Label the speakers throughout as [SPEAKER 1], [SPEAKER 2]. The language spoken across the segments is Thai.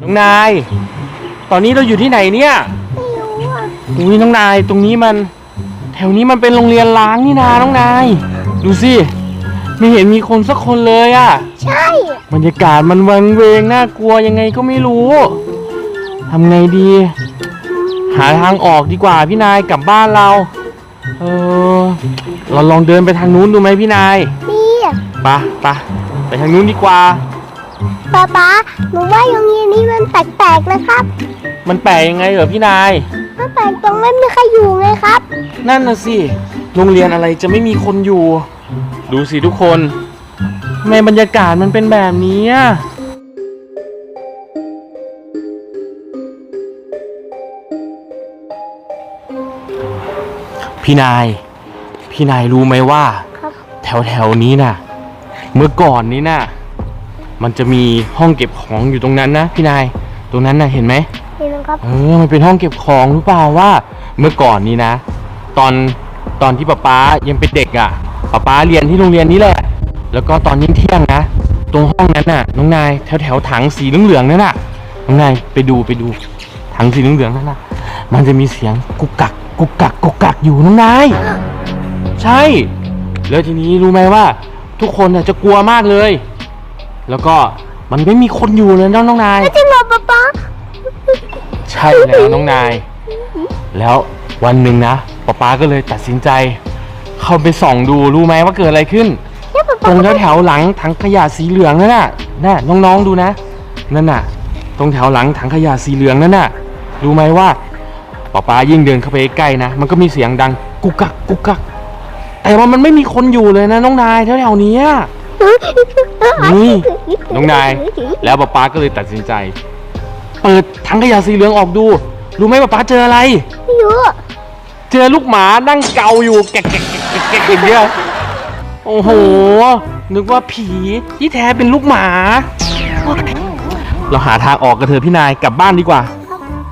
[SPEAKER 1] น้องนาย ตอนนี้เราอยู่ที่ไหนเนี่ย
[SPEAKER 2] ไม่รู้อะ
[SPEAKER 1] อุ้ยน้องนาย ตรงนี้มัน แถวนี้มันเป็นโรงเรียนล้างนี่นาน้องนาย ดูสิ ไม่เห็นมีคนสักคนเลยอะ
[SPEAKER 2] ใช่
[SPEAKER 1] บรรยากาศมันวังเวงน่ากลัวยังไงก็ไม่รู้ ทำไงดี หาทางออกดีกว่าพี่นายกลับบ้านเรา เออ เราลองเดินไปทางนู้นดูไหมพี่นาย
[SPEAKER 2] นี่
[SPEAKER 1] ไปะปะไปทางนู้นดีกว่า
[SPEAKER 2] ป๊าป๊าหนูว่าโรงเรียนนี้มันแปลกๆนะครับ
[SPEAKER 1] มันแปลกยังไงเหรอพี่นาย
[SPEAKER 2] มันแปลกตรงไม่มีใครอยู่ไงครับ
[SPEAKER 1] นั่นน่ะสิ โรงเรียนอะไรจะไม่มีคนอยู่ ดูสิทุกคนทำไมบรรยากาศมันเป็นแบบนี้อะพี่นาย พี่นายรู้ไหมว่า
[SPEAKER 2] ครับ
[SPEAKER 1] แถวแถวๆนี้น่ะ เมื่อก่อนนี้น่ะ มันจะมีห้องเก็บของอยู่ตรงนั้นนะพี่นาย ตรงนั้นน่ะเห็นไหม
[SPEAKER 2] เห็นไหมครับ
[SPEAKER 1] เออ มันเป็นห้องเก็บของรู้เปล่าว่าเมื่อก่อนนี้นะ ตอนตอนที่ป๊าป๊ายังเป็นเด็กอะ่ะป๊าป๊าเรียนที่โรงเรียนนี้แหละ แล้วก็ตอนเที่ยงๆนะ ตรงห้องนั้นน่ะ น้องนายแถวแถวๆถังสีเหลืองๆนั่นน่ะ น้องนายไปดูไปดู ถังสีเหลืองๆนั่นน่ะ มันจะมีเสียงกุกกักกุกกักกุกกักอยู่น้องนาย ใช่ แล้วทีนี้รู้ไหมว่า ทุกคนน่ะจะกลัวมากเลย แล้วก็มันไม่มีคนอยู่เลยน้องน้องนาย
[SPEAKER 2] จริงเหรอป๊าป๊า
[SPEAKER 1] ใช่แล้วน้องนาย แล้ววันหนึ่งนะป๊าป๊าก็เลยตัดสินใจ เข้าไปส่องดูรู้ไหมว่าเกิดอะไรขึ้น
[SPEAKER 2] เนี่ยป๊า
[SPEAKER 1] ต
[SPEAKER 2] ป๊า
[SPEAKER 1] รงแถวแถวๆหลังถังขยะสีเหลืองนั่นน่ะน่ะน้องๆดูนะ นั่นน่ะ ตรงแถวหลังถังขยะสีเหลืองนั่นน่ะ รู้ไหมว่าป๊าป๊ายิ่งเดินเข้าไปใกล้ๆนะ มันก็มีเสียงดังกุกกักกุกกักแต่ว่ามันไม่มีคนอยู่เลยนะน้องนายแถวแถวๆเนี้ย นี่น้องนาย แล้วป๊าป๊าก็เลยตัดสินใจ เปิดถังขยะสีเหลืองออกดู รู้ไหมป๊าป๊าเจออะไร
[SPEAKER 2] ไม่รู้อะ
[SPEAKER 1] เจอลูกหมานั่งเกาอยู่แกะแกะแกะแกะอย่างเงี้ยโอ้โห นึกว่าผีที่แท้เป็นลูกหมา เราหาทางออกกันเถอะพี่นายกลับบ้านดีกว่า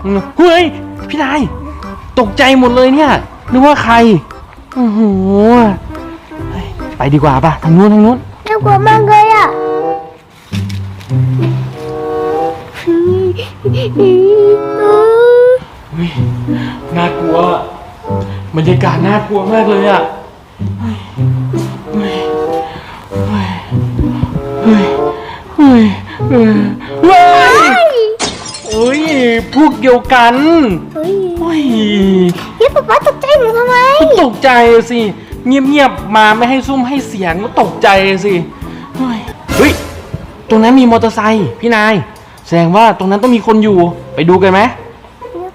[SPEAKER 1] อืมเฮ้ยพี่นาย ตกใจหมดเลยเนี่ยนึกว่าใครโอ้โหเฮ้ยไปดีกว่าป่ะทางนู้นทางนู้น
[SPEAKER 2] น่ากลัวมากเลย
[SPEAKER 1] เฮ้ยน่ากลัวบรรยากาศน่ากลัวมากเลยอะเฮ้ยเฮ้ยเฮ้ยเฮ้ยเฮ้ยเฮ้ยเฮ้ยพวกเดียวกัน
[SPEAKER 2] เฮ้ย
[SPEAKER 1] เฮ้ย
[SPEAKER 2] เฮ้ยป๊าป๊าตกใจหนูทำไม
[SPEAKER 1] ก็ตกใจสิ เงียบๆมาไม่ให้ซุ่มให้เสียงก็ตกใจสิเฮ้ยเฮ้ยตรงนั้นมีมอเตอร์ไซค์พี่นาย แสดงว่าตรงนั้นต้องมีคนอยู่ ไปดูกันไหม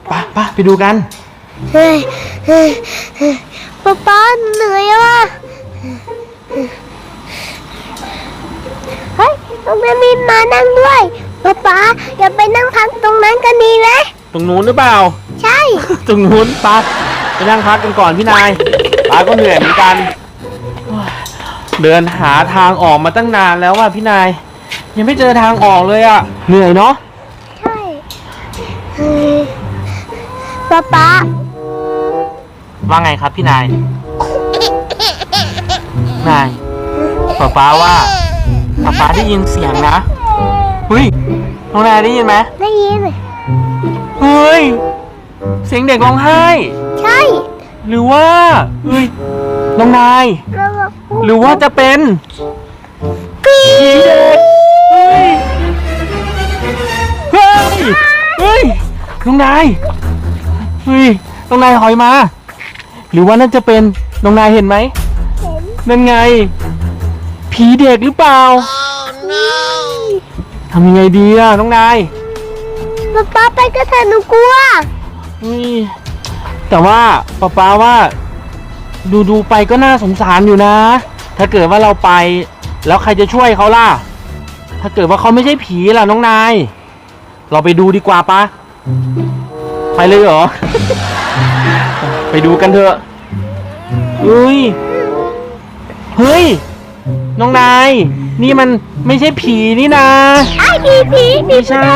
[SPEAKER 1] ไปไปไปดูกัน
[SPEAKER 2] เฮ้ยเฮ้ยเฮ้ยป๊าป๊าเหนื่อยอะเฮ้ยตรงนั้นมีมานั่งด้วยป๊าป๊าอย่าไปนั่งพักตรงนั้นกันดีไหม
[SPEAKER 1] ตรงนู้นหรือเปล่า
[SPEAKER 2] ใช่
[SPEAKER 1] ตรงนู้นปาไปนั่งพักกันก่อนพี่นายปาก็เหนื่อยเหมือนกัน เดินหาทางออกมาตั้งนานแล้วว่ะพี่นาย ยังไม่เจอทางออกเลยอะ เหนื่อยเนาะ
[SPEAKER 2] ใช่เฮ้ยป๊าป๊า
[SPEAKER 1] ว่าไงครับพี่นาย นายป๊าป๊าว่าป๊าป๊าได้ยินเสียงนะเฮ้ยน้องนายได้ยินไหม
[SPEAKER 2] ได้ยิน
[SPEAKER 1] เฮ้ย เสียงเด็กร้องไห้
[SPEAKER 2] ใช่
[SPEAKER 1] หรือว่าเฮ้ยน้องนาย
[SPEAKER 2] แล้วแบบ
[SPEAKER 1] หรือว่าจะเป็น
[SPEAKER 2] กรี๊
[SPEAKER 1] ผี
[SPEAKER 2] ด
[SPEAKER 1] เด็กเฮ้ ย เฮ้ย เฮ้ย น้องนาย เฮ้ย น้องนายหอยมา หรือว่านั่นจะเป็น น้องนายเห็นไหม
[SPEAKER 2] เห็น
[SPEAKER 1] นั่นไง ผีเด็กหรือเปล่า ทำยังไงดีอะน้องนาย
[SPEAKER 2] ป๊าป๊าไปกันเถอะหนูกลัว
[SPEAKER 1] เฮ้ยแต่ว่าป๊าป๊าว่าดูดูๆไปก็น่าสงสารอยู่นะ ถ้าเกิดว่าเราไป แล้วใครจะช่วยเขาล่ะ ถ้าเกิดว่าเขาไม่ใช่ผีล่ะน้องนาย เราไปดูดีกว่าปะไปเลยเหรอ ไปดูกันเถอะเฮ้ย เฮ้ย น้องนาย นี่มันไม่ใช่ผีนี่นะ
[SPEAKER 2] ไอ้ผีผีผี
[SPEAKER 1] ไม่ใช่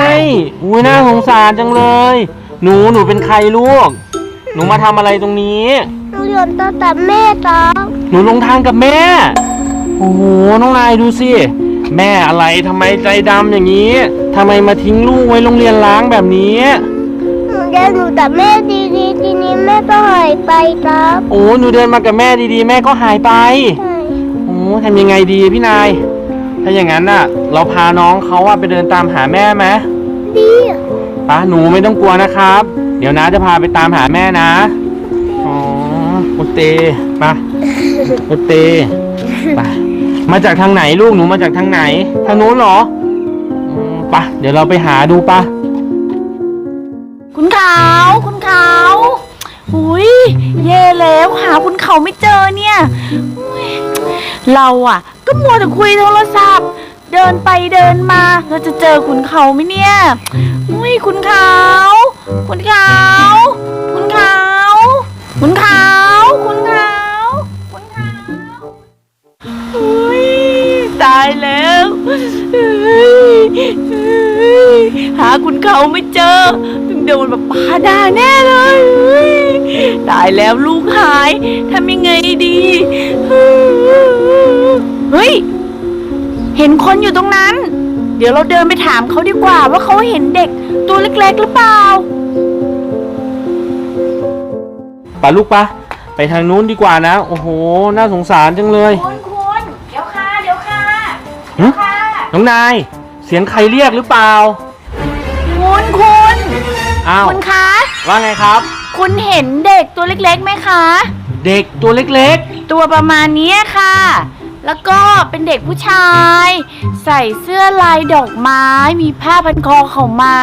[SPEAKER 1] อุ้ยน่าสงสารจังเลย หนูหนูเป็นใครลูก หนูมาทำอะไรตรงนี้
[SPEAKER 2] หนูหยดตาแต่แม่ตา
[SPEAKER 1] หนูลงทางกับแม่ โอ้โห น้องนายดูสิ แม่อะไรทำไมใจดำอย่างนี้ทำไมมาทิ้งลูกไว้โรงเรียนล้างแบบนี้
[SPEAKER 2] เดี๋ยวหนูกับแม่ดีๆทีนี้แม่ก็หายไปครับ
[SPEAKER 1] โอ้หนูเดินมากับแม่ดีๆ แม่ก็หายไป
[SPEAKER 2] ใช่
[SPEAKER 1] โอ้ทำยังไงดีพี่นาย ถ้าอย่างนั้นน่ะ เราพาน้องเขาอะไปเดินตามหาแม่ไหม
[SPEAKER 2] ดี
[SPEAKER 1] ป้าหนูไม่ต้องกลัวนะครับ เดี๋ยวนะจะพาไปตามหาแม่นะอ๋อโอเตมาโอเตไป มาจากทางไหนลูกหนูมาจากทางไหน ทางโน้นเหรออืมไปเดี๋ยวเราไปหาดูปะ
[SPEAKER 3] คุณเขาคุณเขาหุยเย่แล้วหาคุณเขาไม่เจอเนี่ยอุ๊ยเราอะก็มัวแต่คุยโทรศัพท์ เดินไปเดินมาเราจะเจอคุณเขาไหมเนี่ยอุ้ยคุณเขาคุณเขาคุณเขาคุณเขาายแล้ว หาคุณเขาไม่เจอถึงโดนแบบปาด่าแน่เลยเฮ้ยตายแล้วลูกหายทำยังไงดี เฮ้ย เห็นคนอยู่ตรงนั้น เดี๋ยวเราเดินไปถามเขาดีกว่าว่าเขาเห็นเด็กตัวเล็กๆหรือเปล่า
[SPEAKER 1] ไปลูกปะไปทางนู้นดีกว่านะ โอ้โห น่าสงสารจังเลย หึ
[SPEAKER 3] ค่ะ
[SPEAKER 1] น้องนาย เสียงใครเรียกหรือเปล่า
[SPEAKER 3] คุณคุณ
[SPEAKER 1] อ้าว
[SPEAKER 3] คุณคะ
[SPEAKER 1] ว่าไงครับ
[SPEAKER 3] คุณเห็นเด็กตัวเล็กๆไหมคะ
[SPEAKER 1] เด็กตัวเล็ก
[SPEAKER 3] ตัวประมาณเนี้ยค่ะ แล้วก็เป็นเด็กผู้ชาย ใส่เสื้อลายดอกไม้ มีผ้าพันคอเขาม้า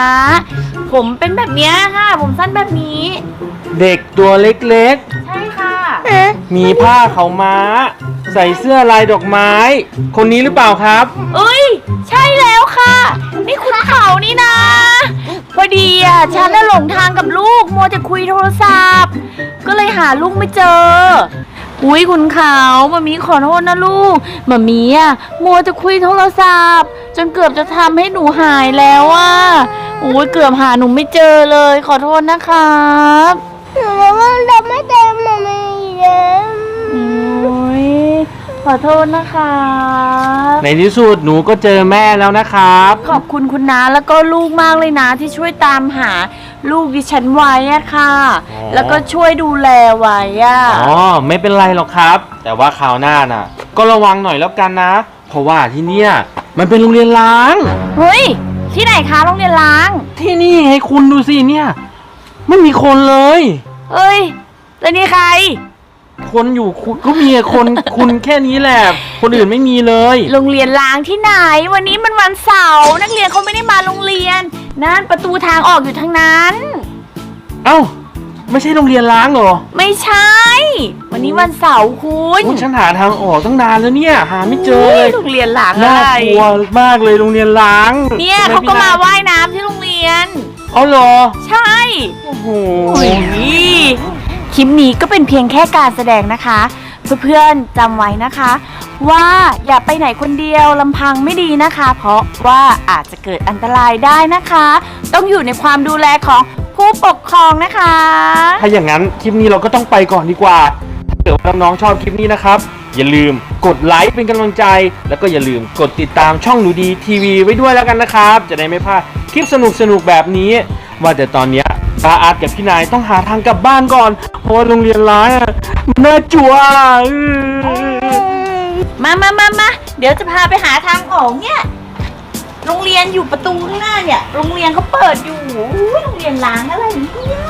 [SPEAKER 3] ผมเป็นแบบเนี้ยค่ะ ผมสั้นแบบนี้
[SPEAKER 1] ๆ เด็กตัวเล็ก
[SPEAKER 3] ใช่ค่ะ
[SPEAKER 2] เอ๊ะ
[SPEAKER 1] ๆมีผ้าเขาวม้า ใส่เสื้อลายดอกไม้ คนนี้หรือเปล่าครับ
[SPEAKER 3] เอ้ย ใช่แล้วค่ะ นี่คุณเขานี่นะ พอดีอะฉันน่ะหลงทางกับลูกมัวจะคุยโทรศัพท์ ก็เลยหาลูกไม่เจอ อุ้ยคุณเขามามีขอโทษนะลูกมามีอะมัวจะคุยโทรศัพท์ จนเกือบจะทำให้หนูหายแล้วอะอุ้ยเกือบหาหนูไม่เจอเลย ขอโทษนะครับ
[SPEAKER 2] หนูว่าเราไม่เจอหนูไม่เจอ
[SPEAKER 3] อุ้ยขอ โทษนะครับ
[SPEAKER 1] ในที่สุดหนูก็เจอแม่แล้วนะครับ
[SPEAKER 3] ขอบคุณคุณน้าแล้วก็ลูกมากเลยนะที่ช่วยตามหาลูกดิฉันไว้อะค่ะ
[SPEAKER 1] อ๋อ
[SPEAKER 3] แล้วก็ช่วยดูแลไว้อะ
[SPEAKER 1] อ๋อไม่เป็นไรหรอกครับ แต่ว่าคราวหน้าน่ะ ก็ระวังหน่อยแล้วกันนะ เพราะว่าที่เนี่ยมันเป็นโรงเรียนล้าง
[SPEAKER 3] เฮ้ย ที่ไหนคะโรงเรียนล้าง
[SPEAKER 1] ที่นี่ให้คุณดูสิเนี่ย ไม่มีคนเลย
[SPEAKER 3] เอ้ยแล้วนี่ใคร
[SPEAKER 1] คนอยู่คุณก็มีคนคุณแค่นี้แหละ คนอื่นไม่มีเลย
[SPEAKER 3] โรงเรียนล้างที่ไหน วันนี้มันวันเสาร์นักเรียนเขาไม่ได้มาโรงเรียน นั่นประตูทางออกอยู่ทางนั้น
[SPEAKER 1] เอ้า ไม่ใช่โรงเรียนล้างเหรอ
[SPEAKER 3] ไม่ใช่ วันนี้วันเสาร์คุณ
[SPEAKER 1] โอ้ฉันหาทางออกตั้งนานแล้วเนี่ย หาไม่เจอเลย
[SPEAKER 3] โรงเรียนล้าง
[SPEAKER 1] น่า
[SPEAKER 3] อะไร
[SPEAKER 1] กลัวมากเลยโรงเรียนล้าง
[SPEAKER 3] เนี่ย
[SPEAKER 1] ใช่ไห
[SPEAKER 3] เขาก็
[SPEAKER 1] พี่
[SPEAKER 3] มา
[SPEAKER 1] น
[SPEAKER 3] ว่ายน้ำที่โรงเรียน
[SPEAKER 1] เอาเหรอ
[SPEAKER 3] ใช่
[SPEAKER 1] โอ้โห
[SPEAKER 3] โอ้ย คลิปนี้ก็เป็นเพียงแค่การแสดงนะคะ เพื่อนๆจำไว้นะคะ ว่าอย่าไปไหนคนเดียวลำพังไม่ดีนะคะ เพราะว่าอาจจะเกิดอันตรายได้นะคะ ต้องอยู่ในความดูแลของผู้ปกครองนะคะ
[SPEAKER 1] ถ้าอย่างนั้นคลิปนี้เราก็ต้องไปก่อนดีกว่า ถ้าเกิดว่าน้องๆชอบคลิปนี้นะครับ อย่าลืมกดไลค์เป็นกำลังใจ แล้วก็อย่าลืมกดติดตามช่องหนูดีทีวีไว้ด้วยแล้วกันนะครับ จะได้ไม่พลาดคลิปสนุกๆแบบนี้ ว่าแต่ตอนเนี้ย ตาอาร์ตกับพี่นายต้องหาทางกลับบ้านก่อนเพราะว่าโรงเรียนร้ายอะมันน่าจัวอื้อ
[SPEAKER 3] มามามามาเดี๋ยวจะพาไปหาทางออกเนี่ย โรงเรียนอยู่ประตูข้างหน้าเนี่ย โรงเรียนเขาเปิดอยู่อุ๊ยโรงเรียนล้างอะไรเนี่ย